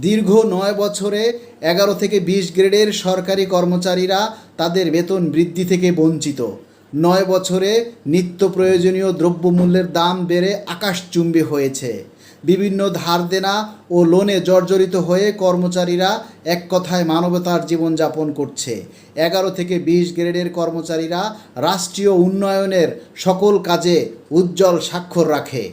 দীর্ঘ নয় বছরে এগারো থেকে বিশ গ্রেডের সরকারি কর্মচারীরা তাদের বেতন বৃদ্ধি থেকে বঞ্চিত। নয় বছরে নিত্য প্রয়োজনীয় দ্রব্যমূল্যের দাম বেড়ে আকাশচুম্বী হয়েছে। বিভিন্ন ধার দেনা ও লোনে জর্জরিত হয়ে কর্মচারীরা এক কথায় মানবতার জীবনযাপন করছে। এগারো থেকে বিশ গ্রেডের কর্মচারীরা রাষ্ট্রীয় উন্নয়নের সকল কাজে উজ্জ্বল স্বাক্ষর রাখে।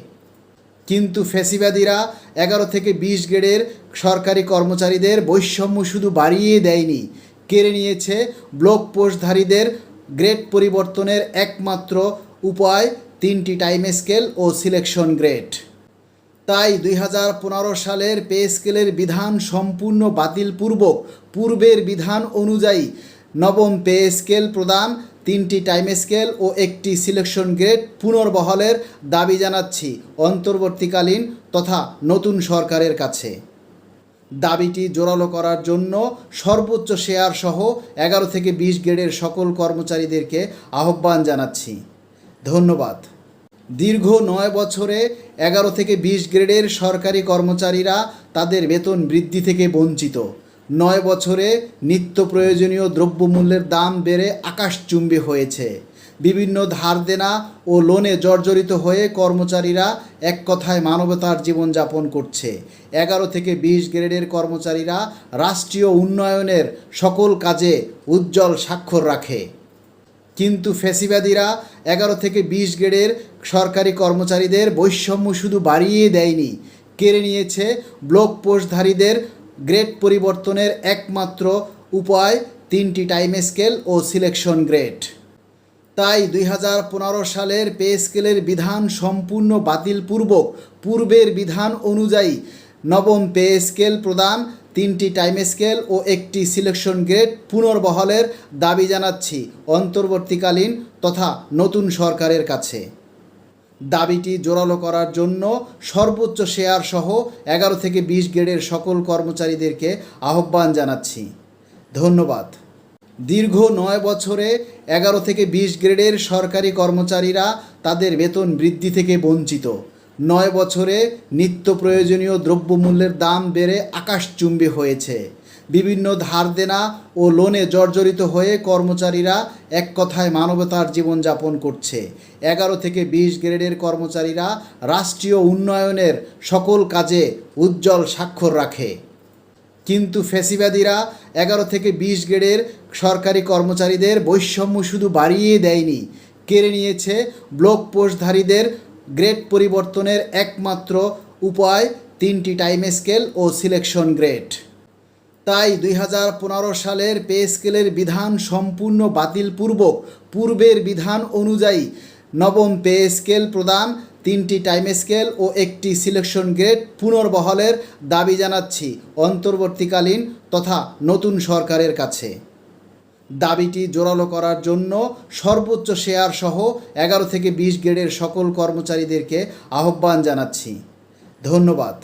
কিন্তু ফেসিবাদীরা এগারো থেকে বিশ গ্রেডের সরকারি কর্মচারীদের বৈষম্য শুধু বাড়িয়ে দেয়নি, কেড়ে নিয়েছে ব্লক পোস্টধারীদের গ্রেড পরিবর্তনের একমাত্র উপায় তিনটি টাইম স্কেল ও সিলেকশন গ্রেড। তাই দুই হাজার পনেরো সালের পে স্কেলের বিধান সম্পূর্ণ বাতিলপূর্বক পূর্বের বিধান অনুযায়ী নবম পে স্কেল প্রদান তিনটি টাইম স্কেল ও একটি সিলেকশন গ্রেড পুনর্বহলের দাবি জানাচ্ছি অন্তর্বর্তীকালীন তথা নতুন সরকারের কাছে। দাবিটি জোরালো করার জন্য সর্বোচ্চ শেয়ার সহ এগারো থেকে বিশ গ্রেডের সকল কর্মচারীদেরকে আহ্বান জানাচ্ছি। ধন্যবাদ। দীর্ঘ নয় বছরে এগারো থেকে বিশ গ্রেডের সরকারি কর্মচারীরা তাদের বেতন বৃদ্ধি থেকে বঞ্চিত। নয় বছরে নিত্য প্রয়োজনীয় দ্রব্যমূল্যের দাম বেড়ে আকাশচুম্বী হয়েছে। বিভিন্ন ধার দেনা ও লোনে জর্জরিত হয়ে কর্মচারীরা এক কথায় মানবতার জীবনযাপন করছে। এগারো থেকে বিশ গ্রেডের কর্মচারীরা রাষ্ট্রীয় উন্নয়নের সকল কাজে উজ্জ্বল স্বাক্ষর রাখে। কিন্তু ফেসিবাদীরা এগারো থেকে বিশ গ্রেডের সরকারি কর্মচারীদের বৈষম্য শুধু বাড়িয়ে দেয়নি, কেড়ে নিয়েছে ব্লক পোস্টধারীদের গ্রেড পরিবর্তনের একমাত্র উপায় তিনটি টাইম স্কেল ও সিলেকশন গ্রেড তাই দুই হাজার পনেরো সালের পে স্কেলের বিধান সম্পূর্ণ বাতিলপূর্বক পূর্বের বিধান অনুযায়ী নবম পে স্কেল প্রদান তিনটি টাইম স্কেল ও একটি সিলেকশন গ্রেড পুনর্বহলের দাবি জানাচ্ছি অন্তর্বর্তীকালীন তথা নতুন সরকারের কাছে। দাবিটি জোরালো করার জন্য সর্বোচ্চ শেয়ার সহ এগারো থেকে বিশ গ্রেডের সকল কর্মচারীদেরকে আহ্বান জানাচ্ছি। ধন্যবাদ। দীর্ঘ নয় বছরে এগারো থেকে বিশ গ্রেডের সরকারি কর্মচারীরা তাদের বেতন বৃদ্ধি থেকে বঞ্চিত। নয় বছরে নিত্য প্রয়োজনীয় দ্রব্যমূল্যের দাম বেড়ে আকাশচুম্বী হয়েছে। বিভিন্ন ধার দেনা ও লোনে জর্জরিত হয়ে কর্মচারীরা এক কথায় মানবতার জীবনযাপন করছে। এগারো থেকে বিশ গ্রেডের কর্মচারীরা রাষ্ট্রীয় উন্নয়নের সকল কাজে উজ্জ্বল স্বাক্ষর রাখে। কিন্তু ফেসিবাদীরা এগারো থেকে বিশ গ্রেডের সরকারি কর্মচারীদের বৈষম্য শুধু বাড়িয়ে দেয়নি, কেড়ে নিয়েছে ব্লক পোস্টধারীদের গ্রেড পরিবর্তনের একমাত্র উপায় তিনটি টাইম স্কেল ও সিলেকশন গ্রেড। তাই দুই হাজার পনেরো সালের পে স্কেলের বিধান সম্পূর্ণ বাতিলপূর্বক পূর্বের বিধান অনুযায়ী নবম পে স্কেল প্রদান, তিনটি টাইম স্কেল ও একটি সিলেকশন গ্রেড পুনর্বহলের দাবি জানাচ্ছি অন্তর্বর্তীকালীন তথা নতুন সরকারের কাছে। দাবিটি জোরালো করার জন্য সর্বোচ্চ শেয়ার সহ এগারো থেকে বিশ গ্রেডের সকল কর্মচারীদেরকে আহ্বান জানাচ্ছি। ধন্যবাদ।